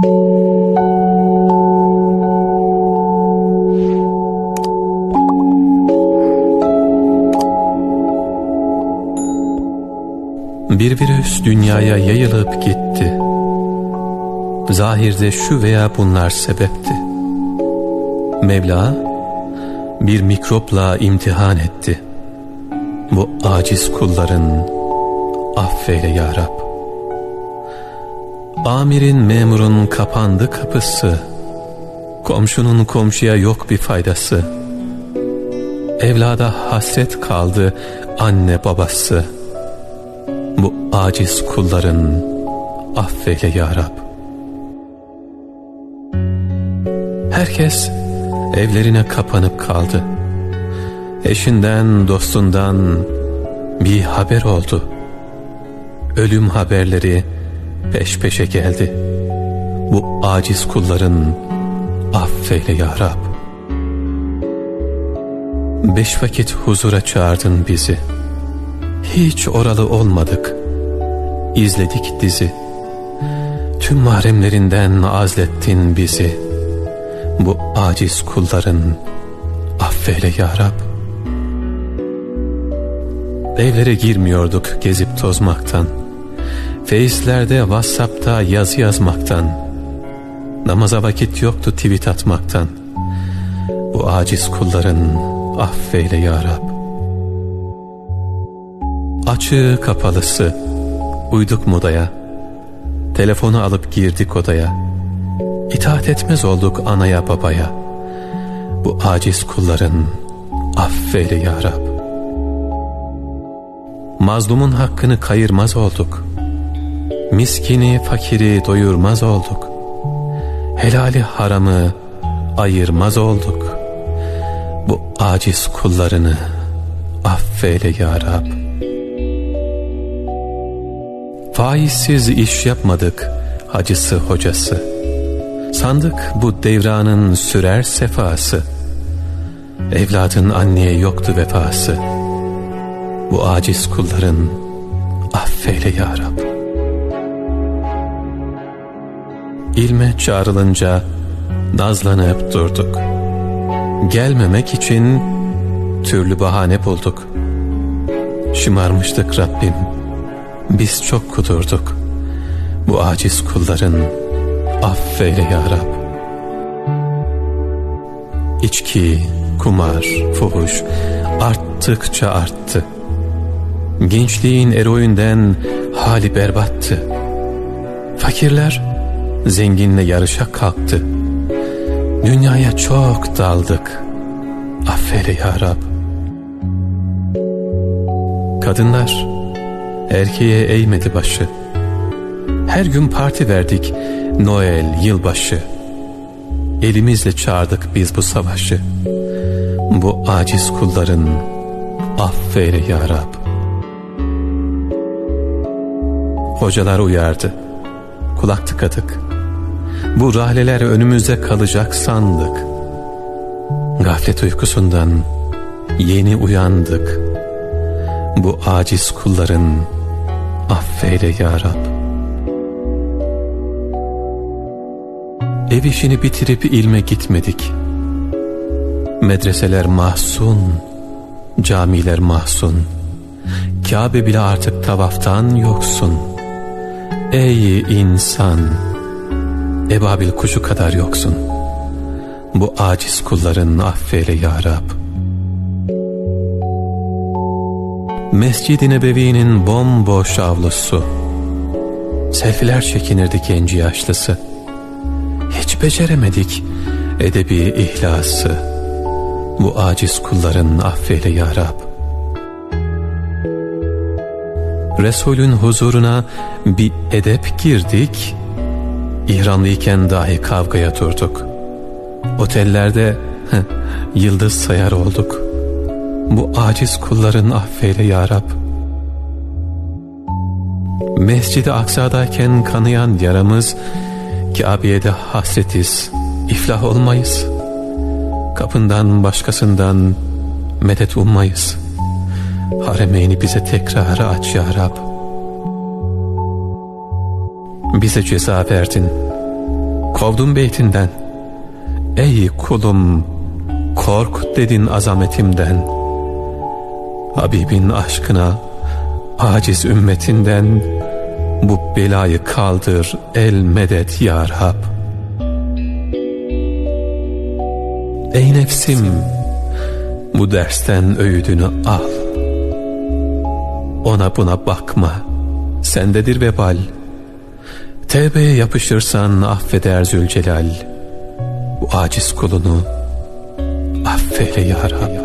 Bir virüs dünyaya yayılıp gitti. Zahirde şu veya bunlar sebepti. Mevla bir mikropla imtihan etti. Bu aciz kulların affeyle ya Rab. Amirin memurun kapandı kapısı. Komşunun komşuya yok bir faydası. Evlada hasret kaldı anne babası. Bu aciz kulların affeyle ya Rab. Herkes evlerine kapanıp kaldı. Eşinden, dostundan bir haber oldu. Ölüm haberleri peş peşe geldi. Bu aciz kulların affeyle ya Rab. Beş vakit huzura çağırdın bizi. Hiç oralı olmadık. İzledik dizi. Tüm mahremlerinden azlettin bizi. Bu aciz kulların affeyle ya Rab. Evlere girmiyorduk gezip tozmaktan. Face'lerde, Whatsapp'ta yazı yazmaktan. Namaza vakit yoktu tweet atmaktan. Bu aciz kulların affeyle ya Rab. Açığı kapalısı uyduk modaya. Telefonu alıp girdik odaya. İtaat etmez olduk anaya babaya. Bu aciz kulların affeyle ya Rab. Mazlumun hakkını kayırmaz olduk. Miskini, fakiri doyurmaz olduk. Helali haramı ayırmaz olduk. Bu aciz kullarını affeyle ya Rab. Faizsiz iş yapmadık hacısı hocası. Sandık bu devranın sürer sefası. Evladın anneye yoktu vefası. Bu aciz kulların affeyle ya Rab. İlme çağrılınca nazlanıp durduk. Gelmemek için türlü bahane bulduk. Şımarmıştık Rabbim. Biz çok kudurduk. Bu aciz kulların affeyle ya Rab. İçki, kumar, fuhuş arttıkça arttı. Gençliğin eroinden hali berbattı. Fakirler zenginle yarışa kalktı. Dünyaya çok daldık. Affeyle ya Rab. Kadınlar erkeğe eğmedi başı. Her gün parti verdik Noel yılbaşı. Elimizle çağırdık biz bu savaşı. Bu aciz kulların affeyle ya Rab. Hocalar uyardı. Kulak tıkadık. Bu rahleler önümüzde kalacak sandık. Gaflet uykusundan yeni uyandık. Bu aciz kulların affeyle ya Rab. Ev işini bitirip ilme gitmedik. Medreseler mahzun, camiler mahzun. Kabe bile artık tavaftan yoksun. Ey insan, ebabil kuşu kadar yoksun. Bu aciz kulların affeyle ya Rab. Mescid-i Nebevi'nin bomboş avlusu. Selfiler çekinirdi genci yaşlısı. Hiç beceremedik edebi ihlası. Bu aciz kulların affeyle ya Rab. Resulün huzuruna bir edep girdik. İhramlıyken dahi kavgaya durduk. Otellerde yıldız sayar olduk. Bu aciz kulların affeyle ya Rab. Mescid-i Aksa'dayken kanayan yaramız, Kabe'ye hasretiz, iflah olmayız. Kapından başkasından medet ummayız. Haremeyni bize tekrar aç ya Rab. Bize ceza verdin. Kovdum beytinden Ey kulum kork dedin azametimden Habibin aşkına aciz ümmetinden bu belayı kaldır el medet ya Rab. Ey nefsim bu dersten öğüdünü al. Ona buna bakma sendedir vebal. Tevbeye yapışırsan affeder Zülcelal. Bu aciz kulunu affeyle ya Rab.